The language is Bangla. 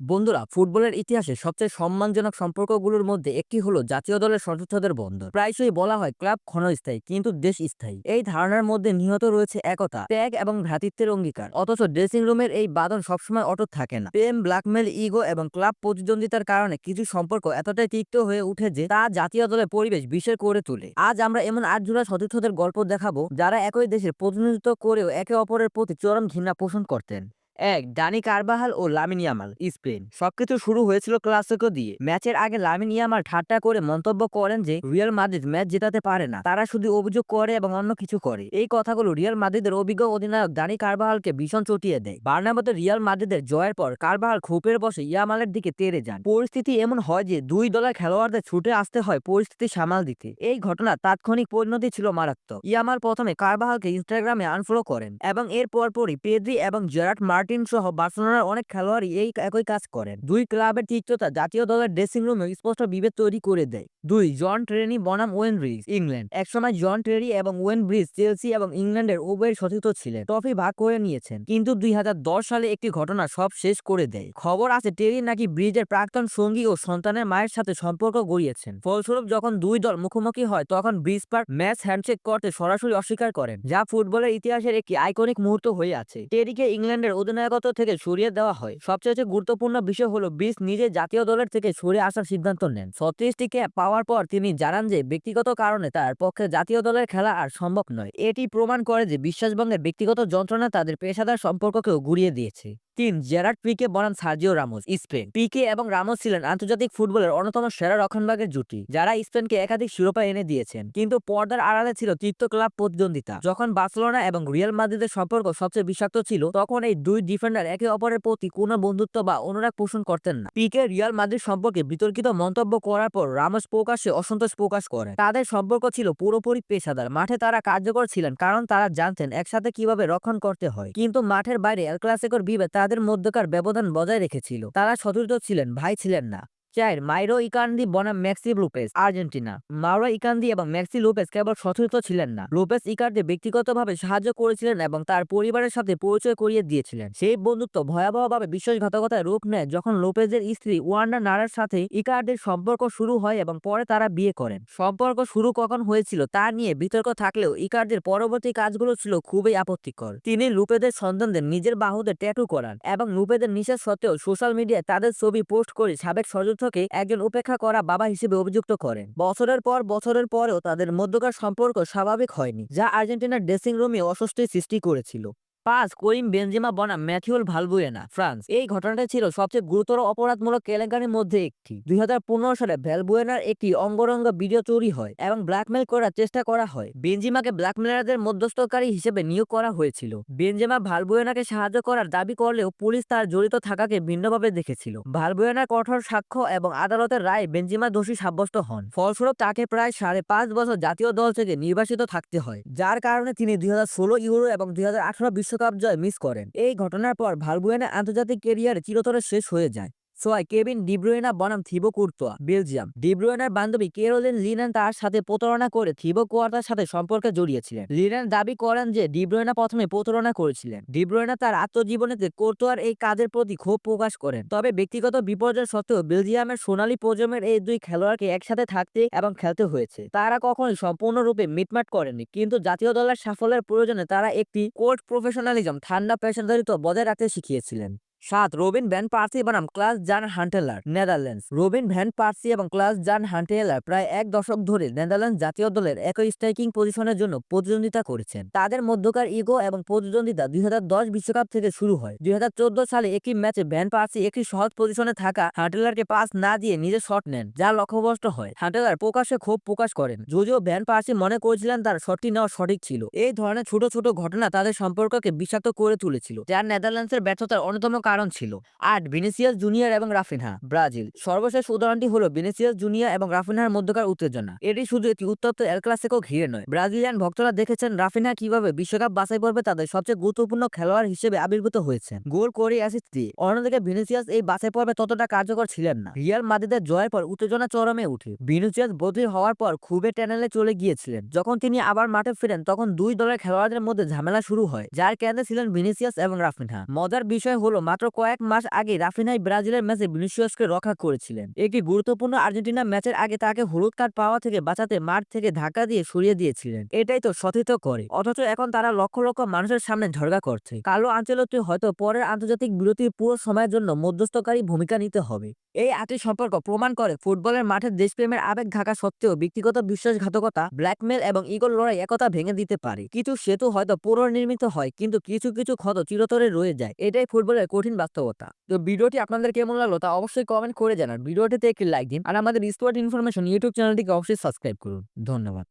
বন্ধুরা, ফুটবলের ইতিহাসে সবচেয়ে সম্মানজনক সম্পর্কগুলোর মধ্যে একটি হলো জাতীয় দলের সতীর্থদের বন্ধন। প্রায়শই বলা হয় ক্লাব ক্ষণস্থায়ী, কিন্তু দেশ স্থায়ী। এই ধারণার মধ্যে নিহত রয়েছে একতা, ত্যাগ এবং ভ্রাতৃত্বের অঙ্গীকার। অথচ ড্রেসিং রুমের এই বাদন সবসময় অটুট থাকে না। প্রেম, ব্ল্যাকমেল, ইগো এবং ক্লাব প্রতিদ্বন্দ্বিতার কারণে কিছু সম্পর্ক এতটাই তিক্ত হয়ে উঠে যে তা জাতীয় দলের পরিবেশ বিশেষ করে তোলে। আজ আমরা এমন আট জোড়া সতীর্থদের গল্প দেখাবো যারা একই দেশের প্রতিনিধিত্ব করেও একে অপরের প্রতি চরম ঘৃণা পোষণ করতেন। এক, ডানি কারবাহাল ও লামিন ইয়ামাল, স্পেন। সবকিছু শুরু হয়েছিল ক্লাসিকো দিয়ে। ম্যাচের আগে লামিন ইয়ামাল ঠাট্টা করে মন্তব্য করেন যে, রিয়াল মাদ্রিদ ম্যাচ জেতাতে পারে না। তারা শুধু অভিযোগ করে এবং অন্য কিছু করে। এই কথাগুলো রিয়াল মাদ্রিদের অভিজ্ঞ অধিনায়ক ডানি কারবাহালকে ভীষণ চটিয়ে দেয়। বার্নামতে রিয়াল মাদ্রিদের জয়ের পর কারবাহাল খোপের বসে ইয়ামালের দিকে তেড়ে যান। পরিস্থিতি এমন হয় যে, দুই দলের খেলোয়াড়দের ছুটে আসতে হয় পরিস্থিতি সামাল দিতে। এই ঘটনা তাৎক্ষণিক পরিণতি ছিল মারাত্মক। ইয়ামাল প্রথমে কারবাহালকে ইনস্টাগ্রামে আনফলো করেন এবং এর পরপরই পেদ্রি এবং জেরাট মার্টিন সহ বার্সেলোনার অনেক খেলোয়াড়ই এই একই কাজ করেন। দুই ক্লাবের তিক্ততা জাতীয় দলের ড্রেসিং রুমে স্পষ্ট বিভেদ তৈরি করে দেয়। দুই, জন ট্রেনি বনাম ওয়েন ব্রিজ ইংল্যান্ড। একসময় জন ট্রেরি এবং ওয়েন ব্রিজ, চেলসি এবং ইংল্যান্ডের উভয়ের সতীর্থ ছিলেন। ট্রফি ভাগ করে নিয়েছেন। কিন্তু দুই হাজার দশ সালে একটি ঘটনা সব শেষ করে দেয়। খবর আছে টেরি নাকি ব্রিজের প্রাক্তন সঙ্গী ও সন্তানের মায়ের সাথে সম্পর্ক গড়িয়েছেন। ফলস্বরূপ যখন দুই দল মুখোমুখি হয়, তখন ব্রিজ পার ম্যাচ হ্যান্ডশেক করতে সরাসরি অস্বীকার করেন, যা ফুটবলের ইতিহাসের একটি আইকনিক মুহূর্ত হয়ে আছে। টেরিকে ইংল্যান্ডের অধিনায়কত্ব থেকে সরিয়ে দেওয়া হয়। সবচেয়ে গুরুত্বপূর্ণ বিষয় হলো বিস নিজে জাতীয় দলের থেকে সরে আসার সিদ্ধান্ত নেন। ছত্রিশটি ক্যাপ পাওয়ার পর তিনি জানান যে ব্যক্তিগত কারণে তার পক্ষে জাতীয় দলের খেলা আর সম্ভব নয়। এটি প্রমাণ করে যে বিশ্বাসভঙ্গের ব্যক্তিগত যন্ত্রণা তাদের পেশাদার সম্পর্ককেও গুড়িয়ে দিয়েছে। তিন, জেরার্ড পিকে বনাম সার্জিও রামোস, স্পেন। পিকে এবং রামোস ছিলেন আন্তর্জাতিক ফুটবলের অন্যতম সেরা রক্ষণভাগের জুটি, যারা স্পেনকে একাধিক শিরোপা এনে দিয়েছেন। কিন্তু পর্দার আড়ালে ছিল তৃতীয় ক্লাব প্রতিদ্বন্দ্বিতা। যখন বার্সেলোনা এবং রিয়াল মাদ্রিদের সম্পর্ক সবচেয়ে বিষাক্ত ছিল, তখন এই দুই ডিফেন্ডার একে অপরের প্রতি কোনো বন্ধুত্ব বা অনুরাগ পোষণ করতেন না। পিকে রিয়াল মাদ্রিদ সম্পর্কে বিতর্কিত মন্তব্য করার পর রামোস প্রকাশ্যে অসন্তোষ প্রকাশ করেন। তাদের সম্পর্ক ছিল পুরোপুরি পেশাদার। মাঠে তারা কার্যকর ছিলেন কারণ তারা জানতেন একসাথে কীভাবে রক্ষণ করতে হয়। কিন্তু মাঠের বাইরে এল ক্লাসিকর বিভেদ তাদের মধ্যকার ব্যবধান বজায় রেখেছিল। তারা সতর্ক ছিলেন ভাই ছিলেন না। চার, মাইরো ইকান্দি বনাম Maxi Lopez Argentina. Mauro Icardi এবং ম্যাক্সি লুপেস কেবল সতীর্থ ছিলেন না। লুপেস ইকার্দি ব্যক্তিগতভাবে সাহায্য করেছিলেন এবং তার পরিবারের সাথে পরিচয় করিয়ে দিয়েছিলেন। সেই বন্ধুত্ব ভয়াবহভাবে বিশ্বাসঘাতকতায় রূপ নেয় যখন লোপেজের স্ত্রী ওয়ান্ডা নারার সাথে ইকার্ডির সম্পর্ক শুরু হয় এবং পরে তারা বিয়ে করেন। সম্পর্ক শুরু কখন হয়েছিল তা নিয়ে বিতর্ক থাকলেও ইকার্ডির পরবর্তী কাজগুলো ছিল খুবই আপত্তিকর। তিনি লুপেদের সন্তানদের নিজের বাহুদের ট্যাটু করান এবং লুপেদের নিষেধ সত্ত্বেও সোশ্যাল মিডিয়ায় তাদের ছবি পোস্ট করে সাবেক সতীর্থকে একজন উপেক্ষা করা বাবা হিসেবে অভিযুক্ত করেন। বছরের পর বছরের পরেও তাদের মধ্যকার সম্পর্ক স্বাভাবিক হয়নি, যা আর্জেন্টিনার ড্রেসিং রুমে অস্বস্তি সৃষ্টি করেছিল। পাঁচ করিম, বেনজেমা, বনাম, ম্যাথিউল ভালবুয়েনা ফ্রান্স। এই ঘটনাটা ছিল সবচেয়ে গুরুতর অপরাধমূলক কেলেঙ্কারির মধ্যে একটি। দুই সালে ভ্যালবুয়েনার একটি অঙ্গরঙ্গ ভিডিও তৈরি হয় এবং ব্ল্যাকমেল করার চেষ্টা করা হয়। বেনজিমাকে ব্ল্যাকমেলারদের মধ্যস্থকারী হিসেবে নিয়োগ করা হয়েছিল। বেনজেমা ভালবুয়েনাকে সাহায্য করার দাবি করলেও পুলিশ তার জড়িত থাকাকে ভিন্নভাবে দেখেছিল। ভালবুয়েনার কঠোর সাক্ষ্য এবং আদালতের রায় বেনজিমা দোষী সাব্যস্ত হন। ফলস্বরূপ তাকে প্রায় সাড়ে পাঁচ বছর জাতীয় দল থেকে নির্বাসিত থাকতে হয়, যার কারণে তিনি দুই হাজার ষোলো ইউরো এবং দুই বিশ্বকাপ জয় মিস করেন। এই ঘটনার পর ভালবুয়েনা আন্তর্জাতিক কেরিয়ার চিরতরে শেষ হয়ে যায়। ছয় কেভিন ডিব্রুয়েনা বনাম থিবো কুর্তোয়া, বেলজিয়াম। ডিব্রুয়েনার বান্ধবী কেরোলিন লিনান তার সাথে প্রতারণা করে থিবো কোয়ার্তার সাথে সম্পর্কে জড়িয়েছিলেন। লিনান দাবি করেন যে ডিব্রুয়েনা প্রথমে প্রতারণা করেছিলেন। ডিব্রুয়েনা তার আত্মজীবনীতে কোর্তোয়ার এই কাজের প্রতি ক্ষোভ প্রকাশ করেন। তবে ব্যক্তিগত বিপর্যয় সত্ত্বেও বেলজিয়ামের সোনালী প্রজন্মের এই দুই খেলোয়াড়কে একসাথে থাকতে এবং খেলতে হয়েছে। তারা কখনোই সম্পূর্ণরূপে মিটমাট করেনি কিন্তু জাতীয় দলের সাফল্যের প্রয়োজনে তারা একটি কোর্ট প্রফেশনালিজম, ঠান্ডা পেশাদারিত্ব বজায় রাখতে শিখিয়েছিলেন। সাত, রবিন ভ্যান পার্সি বনাম Klaas Jan Huntelaar, Netherlands. Robin van Persie এবং ক্লাস জান হান্টেলার প্রায় এক দশক ধরে নেদারল্যান্ডস জাতীয় দলের একই স্ট্রাইকিং পজিশনের জন্য প্রতিদ্বন্দ্বিতা করেছেন। তাদের মধ্যকার ইগো এবং প্রতিদ্বন্দ্বিতা দুই বিশ্বকাপ থেকে শুরু হয়। দুই হাজার চোদ্দ সালে একটি ম্যাচে ভ্যান পার্সি একটি সহজ পজিশনে থাকা হান্টেলারকে পাস না দিয়ে নিজে শট নেন, যা লক্ষ্যভ্রষ্ট হয়। হান্টেলার প্রকাশ্যে ক্ষোভ প্রকাশ করেন। যদিও ভ্যান পার্সি মনে করেছিলেন তার শটটি নেওয়া সঠিক ছিল। এই ধরনের ছোট ছোট ঘটনা তাদের সম্পর্ককে বিষাক্ত করে তুলেছিল, যা নেদারল্যান্ডসের ব্যর্থতার অন্যতম কারণ ছিল। আট, ভিনিসিয়াস জুনিয়র এবং রাফিনহা। ব্রাজিল। সর্বশেষ উদাহরণটি হলো ভিনিসিয়াস জুনিয়র এবং রাফিনহার মধ্যকার উত্তেজনা। এটি শুধু একটি উত্তপ্ত এল ক্লাসিকো ঘিরে নয়। ব্রাজিলিয়ান ভক্তরা দেখেছেন রাফিনহা কীভাবে বিশ্বকাপ বাছাই পর্বে তাদের সবচেয়ে গুরুত্বপূর্ণ খেলোয়াড় হিসেবে আবির্ভূত হয়েছেন। গোল, করে, অ্যাসিস্ট দিয়ে। অন্যদিকে ভিনিসিয়াস এই বাছাই পর্বে ততটা কার্যকর ছিলেন না। রিয়াল মাদ্রিদের জয়ের পর উত্তেজনা চরমে উঠে। ভিনিসিয়াস বদলি হওয়ার পর খুবই ট্যানেলে চলে গিয়েছিলেন। যখন তিনি আবার মাঠে ফিরেন, তখন দুই দলের খেলোয়াড়দের মধ্যে ঝামেলা শুরু হয়, যার কেন্দ্রে ছিলেন ভিনিসিয়াস এবং রাফিনহা। মজার বিষয় হলো মাত্র মাত্র কয়েক মাস আগে রাফিনাই ব্রাজিলের ম্যাচে ভিনিসিয়াসকে রক্ষা করেছিলেন। একটি গুরুত্বপূর্ণ আর্জেন্টিনা ম্যাচের আগে তাকে হলুদ কার্ড পাওয়া থেকে বাঁচাতে মাঠ থেকে ধাক্কা দিয়ে সরিয়ে দিয়েছিলেন। এটাই তো সতীর্থ করে। অথচ এখন তারা লক্ষ লক্ষ মানুষের সামনে ঝরগা করছে। কালো আঞ্চলটি হয়তো পরের আন্তর্জাতিক বিরতির পুরো সময়ের জন্য মধ্যস্থকারী ভূমিকা নিতে হবে। এই আটটি সম্পর্ক প্রমাণ করে ফুটবলের মাঠে দেশপ্রেমের আবেগ থাকা সত্ত্বেও ব্যক্তিগত বিশ্বাসঘাতকতা, ব্ল্যাকমেল এবং ইগল লড়াই একতা ভেঙে দিতে পারে। কিছু সেতু হয়তো পুনর্নির্মিত হয়, কিন্তু কিছু কিছু ক্ষত চিরতরে রয়ে যায়। এটাই ফুটবলের কঠিন বাস্তবতা। তো ভিডিওটি আপনাদের কেমন লাগল তা অবশ্যই কমেন্ট করে জানান। ভিডিওটিতে একটি লাইক দিন আর আমাদের স্পোর্ট ইনফরমেশন ইউটিউব চ্যানেলটিকে অবশ্যই সাবস্ক্রাইব করুন। ধন্যবাদ।